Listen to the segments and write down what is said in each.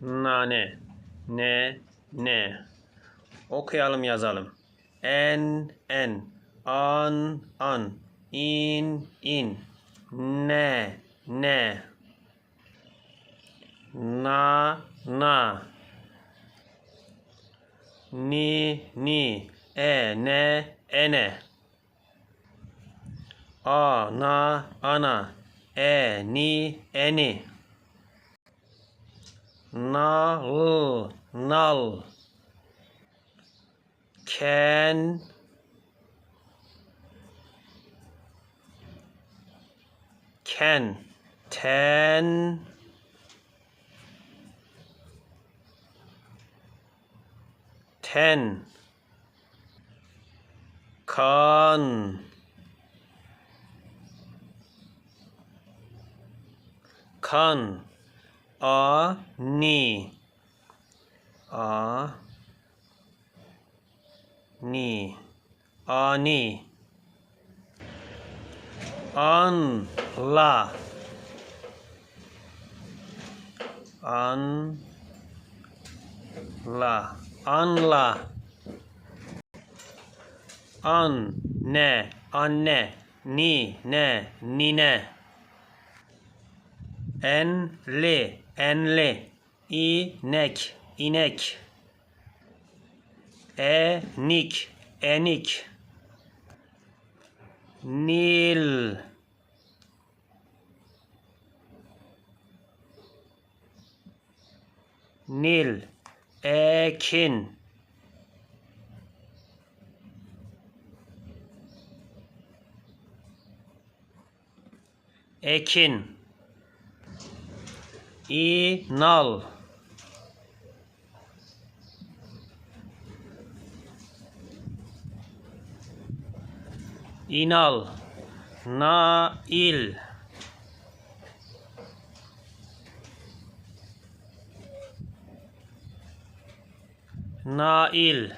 nane, ne, ne. Okuyalım yazalım. En, en, an, an, in, in, ne, ne. Na, na. Ni, ni, e, ne, ene. A, na, ana, e, ni, eni. Null, null. Can. Can. Ten. Ten. Con con A ni A ni ani an la. An la. Anla an ne. Anne ni ne. Nine enli enli. İnek. İnek. Enik. Enik. Nil. Nil. Ekin. Ekin İnal. İnal. Nail. Nail.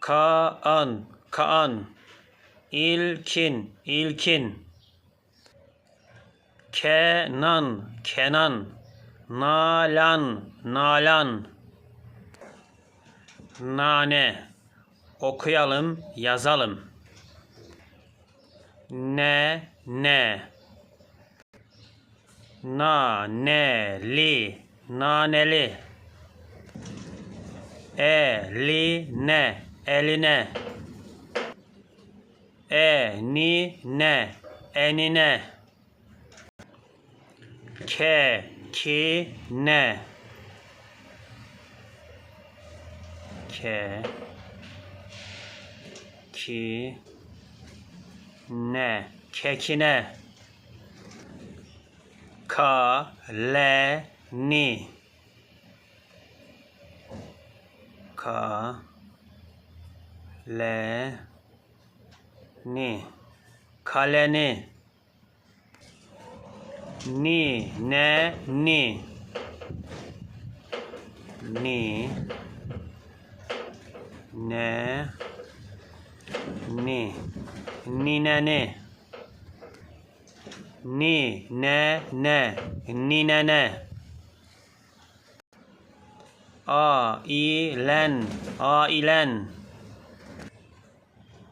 Kaan. Kaan. İlkin. İlkin. Kenan, Kenan, Nalan, Nalan, Nane. Okuyalım, yazalım. Ne, ne. Na, ne, li, naneli. Li, ne, eline. E, ni, ne, enine ke ki ne ke ki ne kekine. Ka le ni ka le ni kaleni ni ne ni. Ni ne ni. Ni ne ne. Ni ne ne. Ni ne ne. A i len. A ilen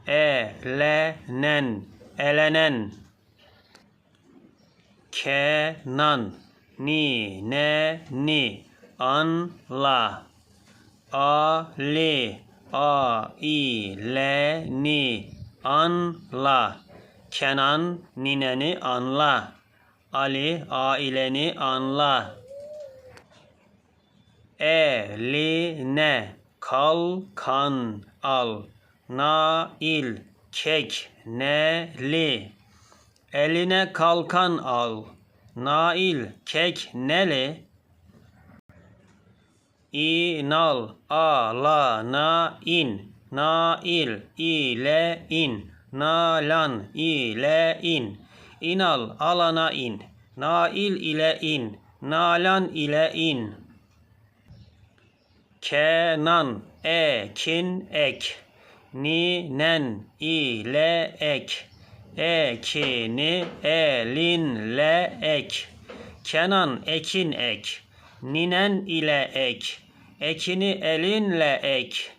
e le nen. Elenen Kenan. Ni ne ni. An la. A i le ni. An la. Kenan nineni anla. Ali aileni anla. E li ne. Kal kan al. Nail kek ne li Eline kalkan al. Nail kek neli? İnal a la na in. Nail ile in. Nalan ile in. İnal alana in. Nail ile in. Nalan ile in. Kenan ekin ek. Ninen ile ek. Ekini elinle ek. Kenan ekin ek. Ninen ile ek. Ekini elinle ek.